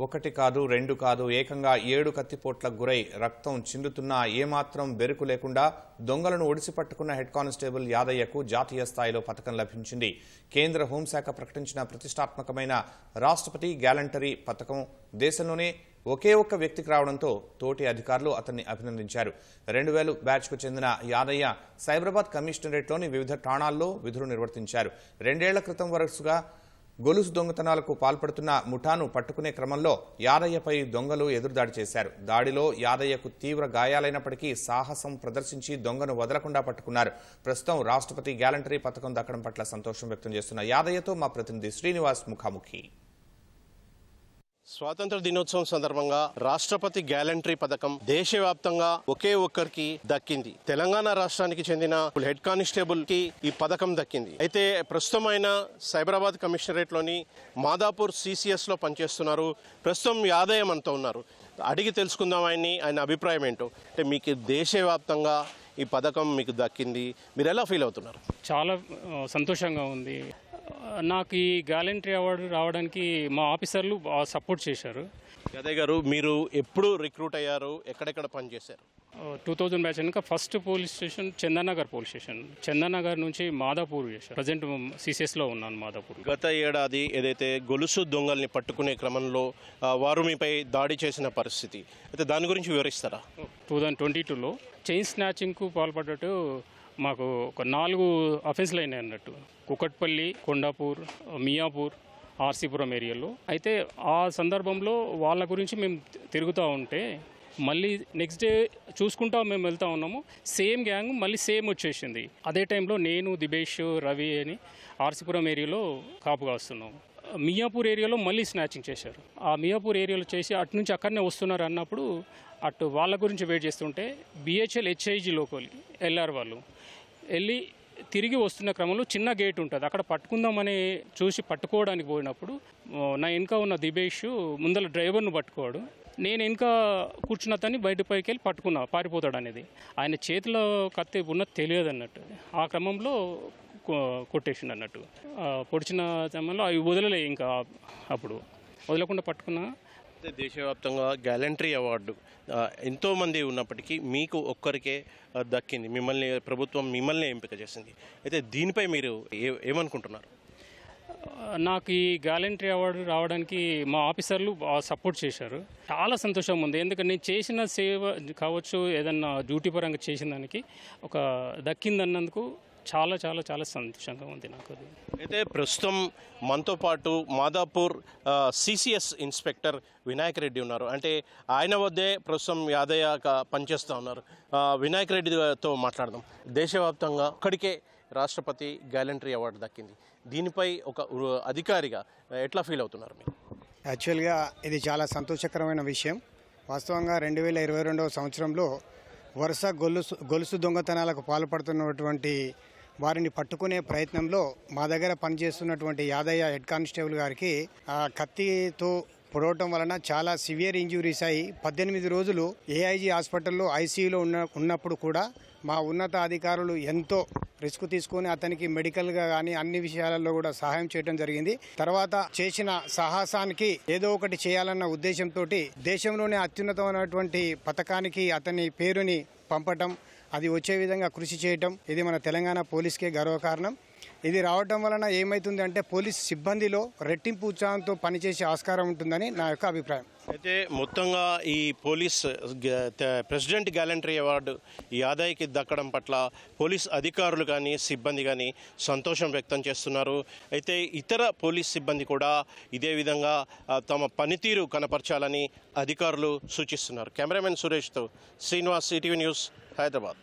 ఒకటి కాదు రెండు కాదు ఏకంగా ఏడు కత్తిపోట్లకు గురై రక్తం చిందుతున్నా ఏమాత్రం బెరుకు లేకుండా దొంగలను ఒడిసి పట్టుకున్న హెడ్ కానిస్టేబుల్ యాదయ్యకు జాతీయ స్థాయిలో పథకం లభించింది. కేంద్ర హోంశాఖ ప్రకటించిన ప్రతిష్టాత్మకమైన రాష్ట్రపతి గ్యాలంటరీ పథకం దేశంలోనే ఒకే ఒక్క వ్యక్తికి రావడంతో తోటి అధికారులు అతన్ని అభినందించారు. రెండు వేలు బ్యాచ్కు చెందిన యాదయ్య సైబరాబాద్ కమిషనరేట్లోని వివిధ ఠాణాల్లో విధులు నిర్వర్తించారు. రెండేళ్ళ క్రితం వరుసగా గొలుసు దొంగతనాలకు పాల్పడుతున్న ముఠాను పట్టుకునే క్రమంలో యాదయ్యపై దొంగలు ఎదురుదాడి చేశారు. దాడిలో యాదయ్యకు తీవ్ర గాయాలైనప్పటికీ సాహసం ప్రదర్శించి దొంగను వదలకుండా పట్టుకున్నారు. ప్రస్తుతం రాష్ట్రపతి గ్యాలంటరీ పథకం దక్కడం పట్ల సంతోషం వ్యక్తం చేస్తున్న యాదయ్యతో మా ప్రతినిధి శ్రీనివాస్ ముఖాముఖి. స్వాతంత్ర దినోత్సవం సందర్భంగా రాష్ట్రపతి గ్యాలంటరీ పథకం దేశవ్యాప్తంగా ఒకే ఒక్కరికి దక్కింది. తెలంగాణ రాష్ట్రానికి చెందిన హెడ్ కానిస్టేబుల్కి ఈ పథకం దక్కింది. అయితే ప్రస్తుతం సైబరాబాద్ కమిషనరేట్లోని మాదాపూర్ సిసిఎస్లో పనిచేస్తున్నారు. ప్రస్తుతం యాదయం అంతా ఉన్నారు. అడిగి తెలుసుకుందాం ఆయన్ని ఆయన అభిప్రాయం ఏంటో. అంటే మీకు దేశవ్యాప్తంగా ఈ పథకం మీకు దక్కింది. మీరు ఎలా ఫీల్ అవుతున్నారు? చాలా సంతోషంగా ఉంది. నాకు ఈ గ్యాలంటరీ అవార్డు రావడానికి మా ఆఫీసర్లు సపోర్ట్ చేశారు. యాదయ్య గారు మీరు ఎప్పుడు రిక్రూట్ అయ్యారు? ఎక్కడెక్కడ పనిచేశారు టూ థౌజండ్ బ్యాచ్ కనుక first police station Chandanagar police station. Chandanagar నుంచి మాదాపూర్ చేశారు. ప్రజెంట్ సిసిఎస్లో ఉన్నాను మాదాపూర్ గత ఏడాది ఏదైతే గొలుసు దొంగల్ని పట్టుకునే క్రమంలో వారు మీపై దాడి చేసిన పరిస్థితి. అయితే దాని గురించి వివరిస్తారా? టూ థౌజండ్ ట్వంటీ టూలో చైన్ స్నాచింగ్కు పాల్పడ్డట్టు మాకు ఒక నాలుగు అఫెన్స్లు అయినాయి అన్నట్టు. కుకట్పల్లి కొండాపూర్ మియాపూర్ ఆర్సీపురం ఏరియాలో. అయితే ఆ సందర్భంలో వాళ్ళ గురించి మేము తిరుగుతూ ఉంటే మళ్ళీ నెక్స్ట్ డే చూసుకుంటా మేము వెళ్తా ఉన్నాము. సేమ్ గ్యాంగ్ మళ్ళీ సేమ్ వచ్చేసింది. అదే టైంలో నేను దిబేష్ రవి అని ఆర్సీపురం ఏరియాలో కాపుగా వస్తున్నాము మియాపూర్ ఏరియాలో మళ్ళీ స్నాచింగ్ చేశారు. ఆ మియాపూర్ ఏరియాలో చేసి అటు నుంచి అక్కడనే వస్తున్నారు అన్నప్పుడు అటు వాళ్ళ గురించి వెయిట్ చేస్తుంటే బిహెచ్ఎల్ హెచ్ఐజీ లోకల్ ఎల్ఆర్ వాళ్ళు వెళ్ళి తిరిగి వస్తున్న క్రమంలో చిన్న గేట్ ఉంటుంది. అక్కడ పట్టుకుందామని చూసి పట్టుకోవడానికి పోయినప్పుడు నా వెనుక ఉన్న దిబేష్ ముందర డ్రైవర్ను పట్టుకోడు నేను ఇంకా కూర్చున్న తని బయట పైకి వెళ్ళి పట్టుకున్నా పారిపోతాడు అనేది. ఆయన చేతిలో కత్తి ఉన్నది తెలియదు అన్నట్టు. ఆ క్రమంలో కొట్టేసిండు అన్నట్టు పొడిచిన సమయంలో అవి వదలలే ఇంకా అప్పుడు. వదలకుండా పట్టుకున్నా. దేశవ్యాప్తంగా గ్యాలంటరీ అవార్డు ఆ, ఎంతో మంది ఉన్నప్పటికీ మీకు ఒక్కరికే దక్కింది. మిమ్మల్ని ప్రభుత్వం మిమ్మల్ని ఎంపిక చేసింది. అయితే దీనిపై మీరు ఏ- ఏమనుకుంటున్నారు? నాకు ఈ గ్యాలంటరీ అవార్డు రావడానికి మా ఆఫీసర్లు బాగా సపోర్ట్ చేశారు. చాలా సంతోషం ఉంది. ఎందుకంటే నేను చేసిన సేవ కావచ్చు ఏదన్నా డ్యూటీ పరంగా చేసిన దానికి ఒక దక్కిందన్నందుకు చాలా చాలా చాలా సంతోషంగా ఉంది నాకు అది అయితే ప్రస్తుతం మనతో పాటు మాదాపూర్ సిసిఎస్ ఇన్స్పెక్టర్ వినాయక్ రెడ్డి ఉన్నారు. అంటే ఆయన వద్దే ప్రస్తుతం యాదయ్య పనిచేస్తూ ఉన్నారు. వినాయక్ రెడ్డితో మాట్లాడదాం. దేశవ్యాప్తంగా ఒక్కడికే రాష్ట్రపతి గ్యాలంటరీ అవార్డు దక్కింది. దీనిపై ఒక అధికారిగా ఎట్లా ఫీల్ అవుతున్నారు మీరు? యాక్చువల్గా ఇది చాలా సంతోషకరమైన విషయం. వాస్తవంగా రెండు వేల ఇరవై రెండవ సంవత్సరంలో వరుస గొలుసు గొలుసు దొంగతనాలకు పాల్పడుతున్నటువంటి వారిని పట్టుకునే ప్రయత్నంలో మా దగ్గర పనిచేస్తున్నటువంటి యాదయ్య హెడ్ కానిస్టేబుల్ గారికి ఆ కత్తితో పొడవటం వలన చాలా సివియర్ ఇంజురీస్ అయి పద్దెనిమిది రోజులు ఏఐజీ హాస్పిటల్లో ఐసీయూలో ఉన్న ఉన్నప్పుడు కూడా మా ఉన్నత అధికారులు ఎంతో రిస్క్ తీసుకొని అతనికి మెడికల్గా కానీ అన్ని విషయాలలో కూడా సహాయం చేయడం జరిగింది. తర్వాత చేసిన సాహసానికి ఏదో ఒకటి చేయాలన్న ఉద్దేశంతో దేశంలోనే అత్యున్నతమైనటువంటి పథకానికి అతని పేరుని పంపటం అది వచ్చే విధంగా కృషి చేయటం ఇది మన తెలంగాణ పోలీస్కే గర్వకారణం ఇది రావటం వలన ఏమైతుంది అంటే పోలీస్ సిబ్బందిలో రెట్టింపు ఉత్సాహంతో పనిచేసే ఆస్కారం ఉంటుందని నా యొక్క అభిప్రాయం. అయితే మొత్తంగా ఈ పోలీస్ ప్రెసిడెంట్ గ్యాలంటరీ అవార్డు ఈ ఆదాయకి దక్కడం పట్ల పోలీస్ అధికారులు కానీ సిబ్బంది కానీ సంతోషం వ్యక్తం చేస్తున్నారు. అయితే ఇతర పోలీస్ సిబ్బంది కూడా ఇదే విధంగా తమ పనితీరు కనపరచాలని అధికారులు సూచిస్తున్నారు. కెమెరామెన్ సురేష్తో శ్రీనివాస్ సిటీవీ న్యూస్ హైదరాబాద్.